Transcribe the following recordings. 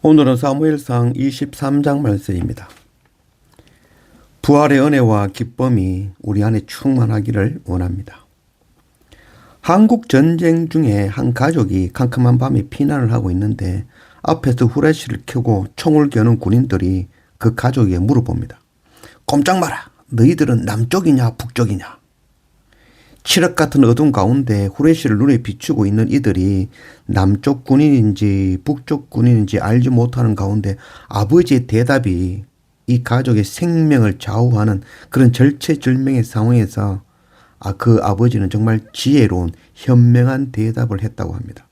오늘은 사무엘상 23장 말씀입니다. 부활의 은혜와 기쁨이 우리 안에 충만하기를 원합니다. 한국 전쟁 중에 한 가족이 캄캄한 밤에 피난을 하고 있는데 앞에서 후레쉬를 켜고 총을 겨눈 군인들이 그 가족에게 물어봅니다. 꼼짝 마라. 너희들은 남쪽이냐 북쪽이냐? 칠흑 같은 어둠 가운데 후레쉬를 눈에 비추고 있는 이들이 남쪽 군인인지 북쪽 군인인지 알지 못하는 가운데 아버지의 대답이 이 가족의 생명을 좌우하는 그런 절체절명의 상황에서 아, 그 아버지는 정말 지혜로운 현명한 대답을 했다고 합니다.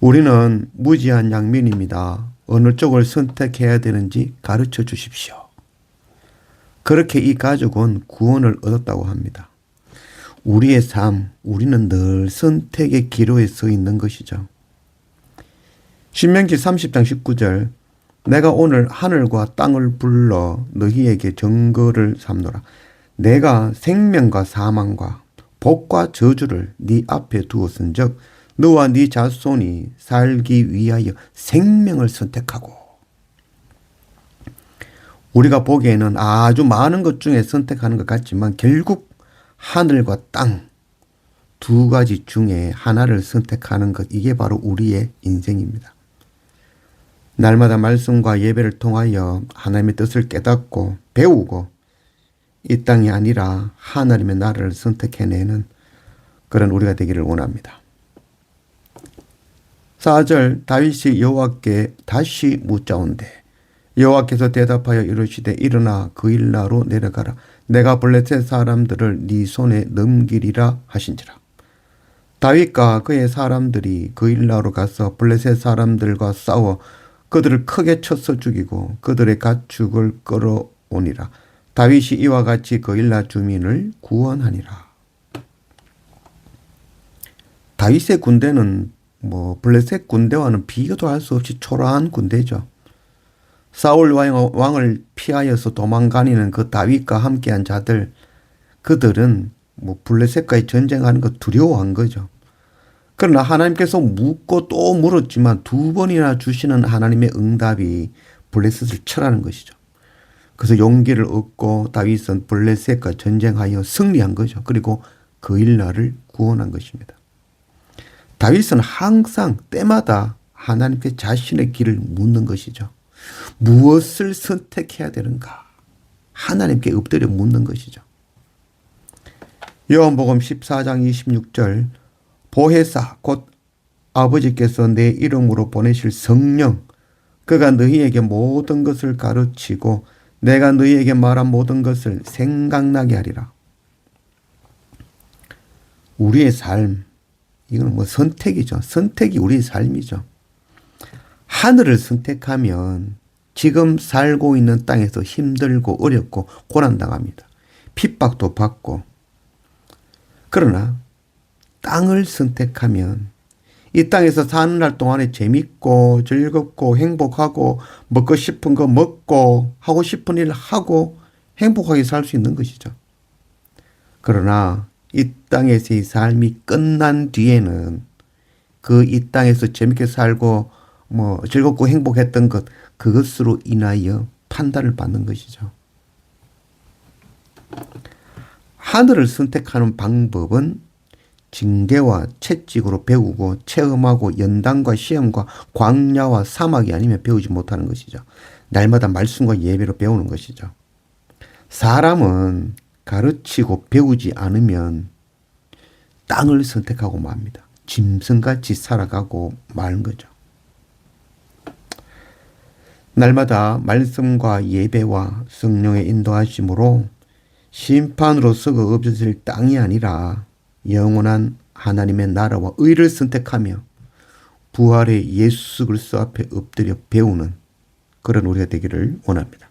우리는 무지한 양면입니다. 어느 쪽을 선택해야 되는지 가르쳐 주십시오. 그렇게 이 가족은 구원을 얻었다고 합니다. 우리의 삶, 우리는 늘 선택의 기로에 서 있는 것이죠. 신명기 30장 19절 내가 오늘 하늘과 땅을 불러 너희에게 증거를 삼노라. 내가 생명과 사망과 복과 저주를 네 앞에 두었은즉 너와 네 자손이 살기 위하여 생명을 선택하고 우리가 보기에는 아주 많은 것 중에 선택하는 것 같지만 결국 하늘과 땅 두 가지 중에 하나를 선택하는 것 이게 바로 우리의 인생입니다. 날마다 말씀과 예배를 통하여 하나님의 뜻을 깨닫고 배우고 이 땅이 아니라 하나님의 나라를 선택해내는 그런 우리가 되기를 원합니다. 4절 다윗이 여호와께 다시 묻자온대 여호와께서 대답하여 이르시되 일어나 그 일나로 내려가라 내가 블레셋 사람들을 네 손에 넘기리라 하신지라. 다윗과 그의 사람들이 그 일나로 가서 블레셋 사람들과 싸워 그들을 크게 쳐서 죽이고 그들의 가축을 끌어오니라. 다윗이 이와 같이 그 일나 주민을 구원하니라. 다윗의 군대는 뭐 블레셋 군대와는 비교도 할 수 없이 초라한 군대죠. 사울 왕을 피하여서 도망가니는 그 다윗과 함께한 자들 그들은 뭐 블레셋과의 전쟁하는 거 두려워한 거죠. 그러나 하나님께서 묻고 또 물었지만 두 번이나 주시는 하나님의 응답이 블레셋을 철하는 것이죠. 그래서 용기를 얻고 다윗은 블레셋과 전쟁하여 승리한 거죠. 그리고 그 일날을 구원한 것입니다. 다윗은 항상 때마다 하나님께 자신의 길을 묻는 것이죠. 무엇을 선택해야 되는가? 하나님께 엎드려 묻는 것이죠. 요한복음 14장 26절 보혜사 곧 아버지께서 내 이름으로 보내실 성령 그가 너희에게 모든 것을 가르치고 내가 너희에게 말한 모든 것을 생각나게 하리라. 우리의 삶 이건 뭐 선택이죠. 선택이 우리의 삶이죠. 하늘을 선택하면 지금 살고 있는 땅에서 힘들고 어렵고 고난당합니다. 핍박도 받고. 그러나 땅을 선택하면 이 땅에서 사는 날 동안에 재밌고 즐겁고 행복하고 먹고 싶은 거 먹고 하고 싶은 일 하고 행복하게 살 수 있는 것이죠. 그러나 이 땅에서의 삶이 끝난 뒤에는 그 이 땅에서 재밌게 살고 뭐 즐겁고 행복했던 것 그것으로 인하여 판단을 받는 것이죠. 하늘을 선택하는 방법은 징계와 채찍으로 배우고 체험하고 연단과 시험과 광야와 사막이 아니면 배우지 못하는 것이죠. 날마다 말씀과 예배로 배우는 것이죠. 사람은 가르치고 배우지 않으면 땅을 선택하고 맙니다. 짐승같이 살아가고 마는 거죠. 날마다 말씀과 예배와 성령의 인도하심으로 심판으로서 없어질 땅이 아니라 영원한 하나님의 나라와 의를 선택하며 부활의 예수 그리스도 앞에 엎드려 배우는 그런 우리가 되기를 원합니다.